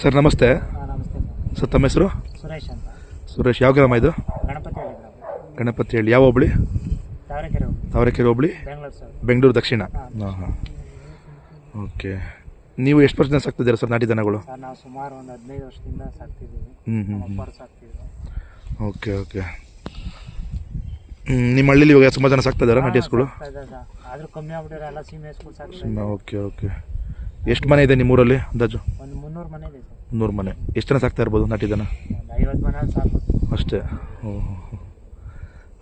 Sir ನಮಸ್ತೆ. ಹಾಂ ನಮಸ್ತೆ ಸರ್. ಸರ್ ತಮ್ಮ ಹೆಸರು? ಸುರೇಶ್ ಅಂತ. ಸುರೇಶ್ ಯಾವ ಗ್ರಾಮ ಇದು? ಗಣಪತಿ ಹೇಳಿದ್ರು ಗಣಪತಿ ಹೇಳಿ ಯಾವ ಹೋಬಳಿ? ತಾವರೆಕೆರೆ ಹೋಗಿ ತಾವರೆಕೆರೆ ಹೋಬಳಿ? ಬೆಂಗಳೂರು ಸರ್. ಬೆಂಗಳೂರು ದಕ್ಷಿಣ. ಹಾಂ ಹಾಂ ಓಕೆ. ನೀವು ಎಷ್ಟು ಪರ್ಸೆಂಟ್ ಸಾಕ್ತಿದ್ದೀರಾ ಸರ್ ನಾಟಿ ದನಗಳು? ಸರ್ ನಾವು ಸುಮಾರು ಒಂದು ಹದಿನೈದು ವರ್ಷದಿಂದ ಸಾಕ್ತಿದ್ದೀವಿ. ಹ್ಞೂ ಹ್ಞೂ ನಮ್ಮ ಅಪ್ಪರು ಸಾಕ್ತಿದ್ರು. Okay okay. ಹ್ಮ್, ನಿಮ್ಮ ಹಳ್ಳಿಲಿ ಇವಾಗ ಸುಮಾರು ಜನ ಸಾಕ್ತಾ ಇದ್ದಾರಾ ನಾಟಿ ಹಸುಗಳು? ಸಾಕ್ತಾ ಇದ್ದಾರೆ ಸರ್. ಆದರೂ ಕಮ್ಮಿ ಆಗ್ಬಿಟ್ಟಿರೋ ಎಲ್ಲ ಸೀಮೆ ಹಸ್ಗಳು ಸಾಕ್ತಾ ಓಕೆ ಓಕೆ. ಎಷ್ಟು ಮನೆ ಇದೆ ನಿಮ್ಮೂರಲ್ಲಿ ಅಂದಾಜು? ಒಂದು ಮುನ್ನೂರು ಮನೆ ಇದೆ ಸರ್. ನೂರು ಮನೆ. ಎಷ್ಟು ಜನ ಸಾಕ್ತಾ ಇರ್ಬೋದು ನಾಟಿ ಜನ? ಒಂದು ಐವತ್ತು ಮನೆ ಸಾಕು. ಅಷ್ಟೇ. ಹ್ಞೂ ಹೋ, ಹೋ.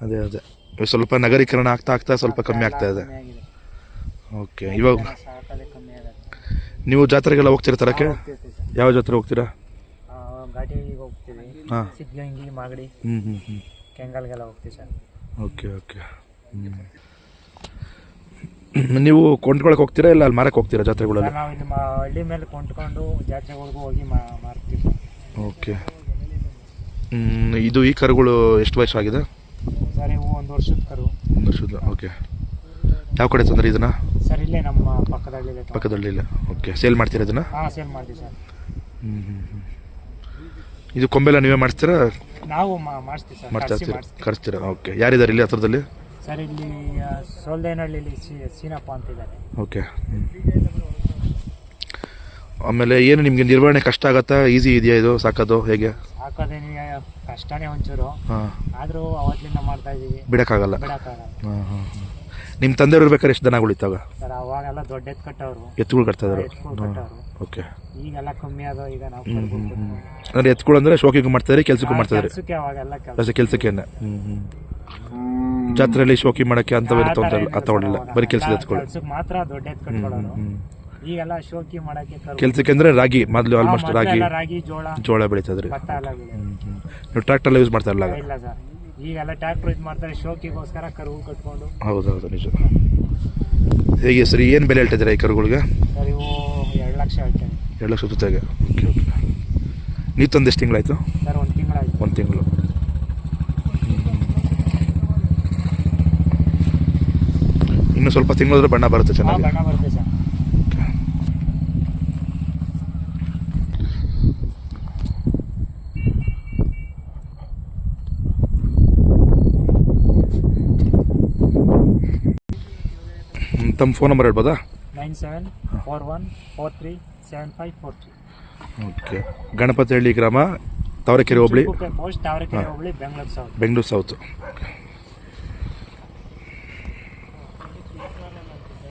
ಅದೇ ಅದೇ. ಇವಾಗ ಸ್ವಲ್ಪ ನಗರೀಕರಣ ಆಗ್ತಾ ಆಗ್ತಾ ಸ್ವಲ್ಪ ಕಮ್ಮಿ ಆಗ್ತಾ ಇದೆ. ಕಮ್ಮಿ ಆಗಿದೆ. ಓಕೆ ಇವಾಗ ಜನ ಸಾಕೋದೇ ಕಮ್ಮಿ ಆಗುತ್ತೆ ನೀವು ಜಾತ್ರೆಗೆಲ್ಲ ಹೋಗ್ತೀರಾ ತರಕ್ಕೆ? ಹೋಗ್ತಿರ್ತೀವಿ ಸರ್. ಯಾವ ಜಾತ್ರೆ ಹೋಗ್ತೀರಾ? ಆ, ಘಾಟಿಗೆ ಹೋಗ್ತೀವಿ. ಹಾಂ. ಸಿದ್ಧಗಂಗಿ ಮಾಗಡಿ ಹ್ಞೂ ಹ್ಞೂ ಹ್ಞೂ ಕೆಂಗಲ್ಗೆಲ್ಲ ಹೋಗ್ತೀವಿ ಸರ್. Okay okay. ಹ್ಞೂ ನೀವು ಕೊಂಡ್ಕೊಳಕ್ಕೆ ಹೋಗ್ತೀರಾ ಇಲ್ಲ ಅಲ್ಲಿ ಮಾರಕ್ಕೆ ಹೋಗ್ತೀರಾ ಜಾತ್ರೆಗಳಲ್ಲಿ? ನಾವು ಇಲ್ಲಿ ಮಾ ಹಳ್ಳಿ ಮೇಲೆ ಕೊಂಡ್ಕೊಂಡು ಜಾತ್ರೆಗಳಿಗೂ ಹೋಗಿ ಮಾ ಮಾರ್ತೀವಿ. ಓಕೆ. ಹ್ಮ್, ಇದು ಈ ಕರುಗಳು ಎಷ್ಟು ವಯಸ್ಸಾಗಿದೆ ಸರ್ ಇವು ಒಂದು ವರ್ಷದ ಕರು. ಒಂದು ವರ್ಷದ ಓಕೆ. ಯಾವ ಕಡೆ ತಂದ್ರೆ ಇದನ್ನ? ಸರ್ ಇಲ್ಲೇ ನಮ್ಮ ಪಕ್ಕದಲ್ಲಿ ಪಕ್ಕದಲ್ಲಿ ಇಲ್ಲ ಓಕೆ. ಸೇಲ್ ಮಾಡ್ತೀರಾ ಇದನ್ನ? ಹಾಂ ಸೇಲ್ ಮಾಡ್ತೀವಿ ಸರ್. ಇದು ಕೊಂಬೆಲ್ಲ ನೀವೇ ಮಾಡಿಸ್ತೀರಾ? ನಾವು ಮಾ- ಮಾಡಿಸ್ತೀವಿ ಸರ್ ಮಾಡ್ತಾ ಕರ್ಸಿ ಇರ್ತೀರಾ? ಮಾಡಿಸ್ತೀವಿ. ಕರೆಸ್ತೀರಾ ಓಕೆ. ಯಾರಿದ್ದಾರೆ ಇಲ್ಲಿ ಹತ್ರದಲ್ಲಿ? ಸರ್ ಇಲ್ಲಿ ಸೋಲ್ದೇನಹಳ್ಳಿ ಸೋಲ್ದೇನಹಳ್ಳಿಲಿ ಸೀನಪ್ಪ ಅಂತಿದ್ದಾರೆ. ಓಕೆ. ಆಮೇಲೆ ಏನು ನಿಮಗೆ ನಿರ್ವಹಣೆ ಕಷ್ಟ ಆಗತ್ತಾ? ಈಸಿ ಇದೆಯಾ ಇದು? ಸಾಕೋದು? ಹೇಗೆ? ಹಾಕೋದೇನಿಗೆ ಕಷ್ಟನೇ ಒಂಚೂರು. ಹಾಂ. ಆದರೂ ಅವತ್ತಿಂದ ಮಾಡ್ತಾ ಇದ್ದೀವಿ ಬಿಡೋಕ್ಕಾಗಲ್ಲ. ಬಿಡೋಕ್ಕಾಗಲ್ಲ. ಹಾಂ ಹಾಂ ಹಾಂ ನಿಮ್ಮ ತಂದೆಯವ್ರು ಇರ್ಬೇಕಾದ್ರೆ ಎಷ್ಟು ದನಗಳು ಇತ್ತಾಗ ಸರ್ ಅವಾಗೆಲ್ಲ ದೊಡ್ಡ ಎತ್ತು ಕಟ್ಟೋರು ಎತ್ತುಗಳು ಕಟ್ತಾ ಇದ್ರು ಎತ್ಕೊಳ್ ಕಟ್ಟೋರು ಓಕೆ. ಈಗೆಲ್ಲ ಕಮ್ಮಿ ಆದೋ ಈಗ ನಾವು ಹ್ಞೂ ಹ್ಞೂ ಅಂದರೆ ಎತ್ಕೊಳ್ಳಂದ್ರೆ ಅಂದರೆ ಶೋಕಿಗೂ ಮಾಡ್ತಾರೆ ಕೆಲಸಕ್ಕೂ ಮಾಡ್ತಾರೆ ಕೆಲಸಕ್ಕೆ ಅವಾಗೆಲ್ಲ ಕೆಲಸ. ಕೆಲಸಕ್ಕೇನೆ. ಹ್ಞೂ ಹ್ಞೂ ಜಾತ್ರೆಯಲ್ಲಿ ಶೋಕಿ ಮಾಡಕ್ಕೆ ಅಂತ ಆ ತೊಗೊಂಡಿಲ್ಲ ಬರೀ ಕೆಲಸ ಮಾತ್ರ ದೊಡ್ಡ ಎತ್ತು ಕಟ್ಕೊಳ್ಳೋರು ಈಗೆಲ್ಲ ಶೋಕಿ ಮಾಡಕ್ಕೆ ಕೆಲಸಕ್ಕೆ ಅಂದರೆ ರಾಗಿ ಮೊದಲು ಆಲ್ಮೋಸ್ಟ್ ರಾಗಿ ರಾಗಿ ಜೋಳ ಜೋಳ ಬೆಳೀತದ್ರಿ ನೀವು ಟ್ರ್ಯಾಕ್ಟರ್ಲ್ಲ ಯೂಸ್ ಮಾಡ್ತಾ ಇಲ್ಲ ಸರ್. ಈಗೆಲ್ಲ ಟ್ರ್ಯಾಕ್ಟರ್ ಇದು ಮಾಡ್ತಾರೆ ಶೋಕಿಗೋಸ್ಕರ ಕರು ಕಟ್ಕೊಂಡು. ಹೌದು ಹೌದು ನಿಜ. ಹೇಗೆ ಸರಿ ಏನು ಬೆಲೆ ಹೇಳ್ತಿದ್ದೀರಾ ಈ ಕರುಗಳಿಗೆ? ಸರ್ ಇವು ಎರಡು ಲಕ್ಷ ಹೇಳ್ತೇವೆ ಎರಡು ಲಕ್ಷ ಜೊತೆಗೆ. Okay okay. ನೀವು ತಂದು ಎಷ್ಟು ತಿಂಗಳಾಯಿತು? ಸರ್ ಒಂದು ತಿಂಗಳಾಯ್ತು. ಒಂದು ತಿಂಗಳು. ಇನ್ನು ಸ್ವಲ್ಪ ತಿಂಗಳಾದ್ರೆ ಬಣ್ಣ ಬರುತ್ತೆ ಚೆನ್ನಾಗಿ. ಬಣ್ಣ ಬರುತ್ತೆ ಸರ್. ತಮ್ಮ ಫೋನ್ ನಂಬರ್ ಹೇಳ್ಬೋದಾ? Nine seven four one four three seven five four three. Okay. Ganapathihalli ಗ್ರಾಮ ತಾವರೆಕೆರೆ ಹೋಬಳಿ. ಪೋಸ್ಟ್ ತಾವರೆಕೆರೆ ಹೋಬಳಿ ಬೆಂಗಳೂರು ಸೌತ್ ಬೆಂಗಳೂರು ಸೌತ್